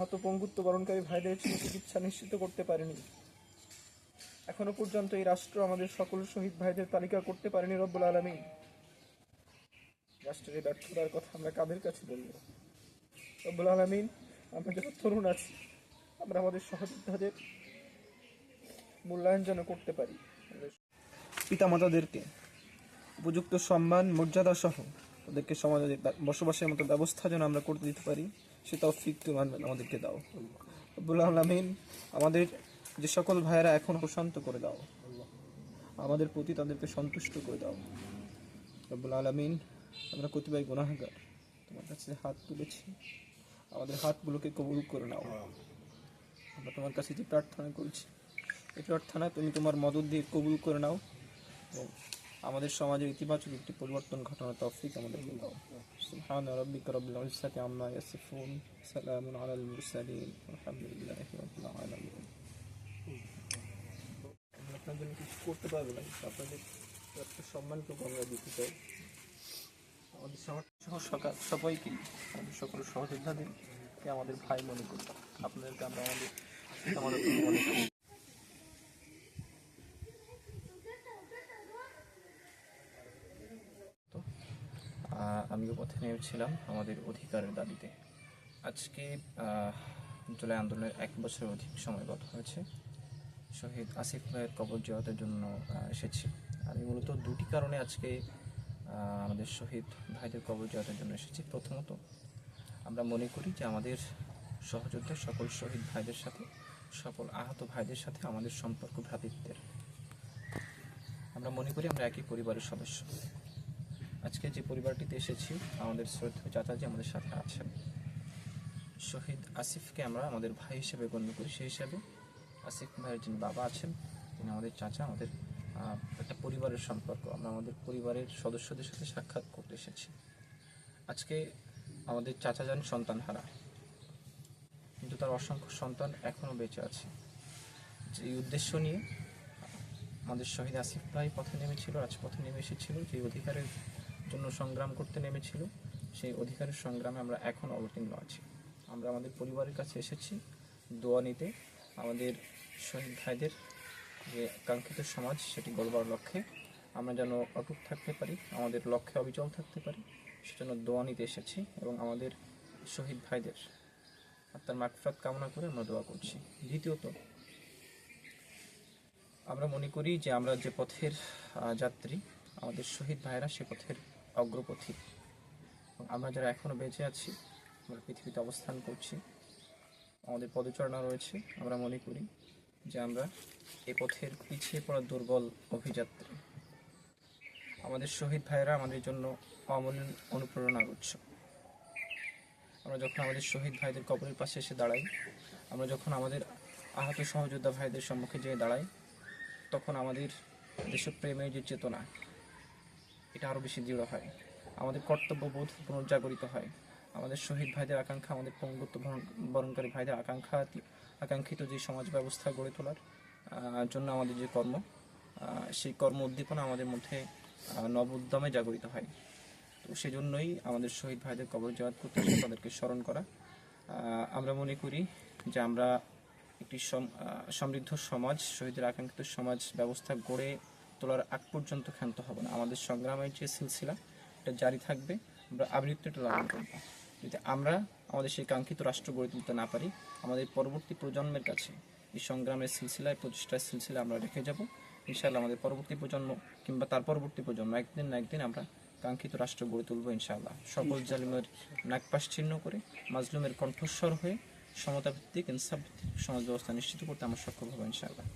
আহত পঙ্গুত্ব বরণকারী ভাইদের চিকিৎসা নিশ্চিত করতে পারেনি। এখনও পর্যন্ত এই রাষ্ট্র আমাদের সকল শহীদ ভাইদের তালিকা করতে পারেনি রব্বুল আলমী রাষ্ট্রের ব্যর্থতার কথা আমরা কাদের কাছে বলব? রব্বুল আলমিন, আমরা যারা তরুণ আছি, আমরা আমাদের সহযোদ্ধাদের মূল্যায়ন যেন করতে পারি। পিতামাতাদেরকে উপযুক্ত সম্মান মর্যাদা সহ ওদেরকে সমাজে বসবাসের মতো ব্যবস্থা যেন আমরা করতে দিতে পারি। সে তৌফিক তুমি আমাদেরকে দাও। রব্বুল আলমিন আমাদের যে সকল ভাইয়েরা এখন প্রশান্ত করে দাও। আমাদের প্রতি তাদেরকে সন্তুষ্ট করে দাও। রব্বুল আলমিন, আমরা কতিপয় গুণাহাগার তোমার কাছে হাত তুলেছি। আমাদের হাতগুলোকে কবুল করে নাও। আমরা তোমার কাছে যে প্রার্থনা করছি, এই প্রার্থনা তুমি তোমার মদত দিয়ে কবুল করে নাও। এবং আমাদের সমাজের ইতিবাচক একটি পরিবর্তন ঘটানোর তৌফিক আমাদেরকে দাও সুবহান রাব্বিকা রাব্বিল ইজ্জাতি আম্মা ইয়াসিফুন, সালামুন আলাল মুরসালিন, আলহামদুলিল্লাহি আপনার জন্য কিছু করতে পারব না আপনাদের একটা সম্মানটুকু আমরা দিতে চাই। আমাদের সহ সকাল সবাইকে আমাদের সকল সহযোদ্ধাদেরকে আমাদের ভাই মনে করি আপনাদেরকে আমরা আমাদের আমাদের মনে করি আমিও পথে নেমেছিলাম আমাদের অধিকারের দাবিতে। আজকে জুলাই আন্দোলনের এক বছরের অধিক সময় গত হয়েছে। শহীদ আসিফ ভাইয়ের কবর জিয়ারতের জন্য এসেছি। আমি মূলত দুটি কারণে আজকে আমাদের শহীদ ভাইদের কবর জিয়ারতের জন্য এসেছি। প্রথমত, আমরা মনে করি যে আমাদের সহযোদ্ধা সকল শহীদ ভাইদের সাথে, সকল আহত ভাইদের সাথে আমাদের সম্পর্ক ভ্রাতৃত্বের। আমরা মনে করি আমরা একই পরিবারের সদস্য। আজকে যে পরিবারটিতে এসেছি, আমাদের শ্রদ্ধেয় চাচাজি আমাদের সাথে আছেন। শহীদ আসিফকে আমরা আমাদের ভাই হিসেবে গণ্য করি। সেই হিসাবে আসিফ ভাইয়ের যিনি বাবা আছেন, তিনি আমাদের চাচা, আমাদের একটা পরিবারের সম্পর্ক। আমরা আমাদের পরিবারের সদস্যদের সাথে সাক্ষাৎ করতে এসেছি। আজকে আমাদের চাচা যান সন্তান হারা। কিন্তু তার অসংখ্য সন্তান এখনও বেঁচে আছে। যে এই উদ্দেশ্য নিয়ে আমাদের শহীদ আসিফ ভাই পথে নেমেছিল, রাজপথে নেমে এসেছিল, যে অধিকারের জন্য সংগ্রাম করতে নেমেছিল, সেই অধিকারের সংগ্রামে আমরা এখন অবতীর্ণ আছি। আমরা আমাদের পরিবারের কাছে এসেছি, দোয়া নিতে আমাদের শহীদ ভাইদের যে কাঙ্ক্ষিত সমাজ, সেটি গড়বার লক্ষ্যে। আমরা যেন অটুট থাকতে পারি, আমাদের লক্ষ্যে অবিচল থাকতে পারি, সেজন্য দোয়া নিতে এসেছি এবং আমাদের শহীদ ভাইদের আত্মার মাকফরাত কামনা করে আমরা দোয়া করছি। দ্বিতীয়ত, আমরা মনে করি যে আমরা যে পথের যাত্রী, আমাদের শহীদ ভাইরা সে পথের অগ্রপথিক। আমরা যারা এখনও বেঁচে আছি, আমরা পৃথিবীতে অবস্থান করছি, আমাদের পদচারণা রয়েছে, আমরা মনে করি যে আমরা এ পথের পিছিয়ে পড়া দুর্বল অভিযাত্রী। আমাদের শহীদ ভাইয়েরা আমাদের জন্য অমূল্য অনুপ্রেরণার উৎস। আমরা যখন আমাদের শহীদ ভাইদের কবরের পাশে এসে দাঁড়াই, আমরা যখন আমাদের আহত সহযোদ্ধা ভাইদের সম্মুখে যেয়ে দাঁড়াই, তখন আমাদের দেশপ্রেমের যে চেতনা এটা আরও বেশি দৃঢ় হয়। আমাদের কর্তব্যবোধ পুনর্জাগরিত হয়। আমাদের শহীদ ভাইদের আকাঙ্ক্ষা, আমাদের পঙ্গুত্ব বরণ- বরণকারী ভাইদের আকাঙ্ক্ষা আকাঙ্ক্ষিত যে সমাজ ব্যবস্থা গড়ে তোলার জন্য আমাদের যে কর্ম সেই কর্ম উদ্দীপনা আমাদের মধ্যে নব উদ্যমে জাগরিত হয়। তো সেজন্যই আমাদের শহীদ ভাইদের কবর জয়াত করতে তাদেরকে স্মরণ করা। আমরা মনে করি যে আমরা একটি সম- সমৃদ্ধ সমাজ, শহীদের আকাঙ্ক্ষিত সমাজ ব্যবস্থা গড়ে তোলার আগ পর্যন্ত ক্ষান্ত হব না। আমাদের সংগ্রামের যে সিলসিলা এটা জারি থাকবে। আমরা আবৃত্তিটা লালন করব। যদি আমরা আমাদের সেই কাঙ্ক্ষিত রাষ্ট্র গড়ে তুলতে না পারি আমাদের পরবর্তী প্রজন্মের কাছে এই সংগ্রামের সিলসিলায় প্রচেষ্টার সিলসিলা আমরা রেখে যাব। ইনশাআল্লাহ আমাদের পরবর্তী প্রজন্ম কিংবা তার পরবর্তী প্রজন্ম একদিন না একদিন আমরা কাঙ্ক্ষিত রাষ্ট্র গড়ে তুলবো ইনশাআল্লাহ। সকল জালিমের নাকপাশ চিহ্ন করে মাজলুমের কণ্ঠস্বর হয়ে সমতা ভিত্তিক ইনসাফ ভিত্তিক সমাজ ব্যবস্থা নিশ্চিত করতে আমরা সক্ষম হব ইনশাআল্লাহ।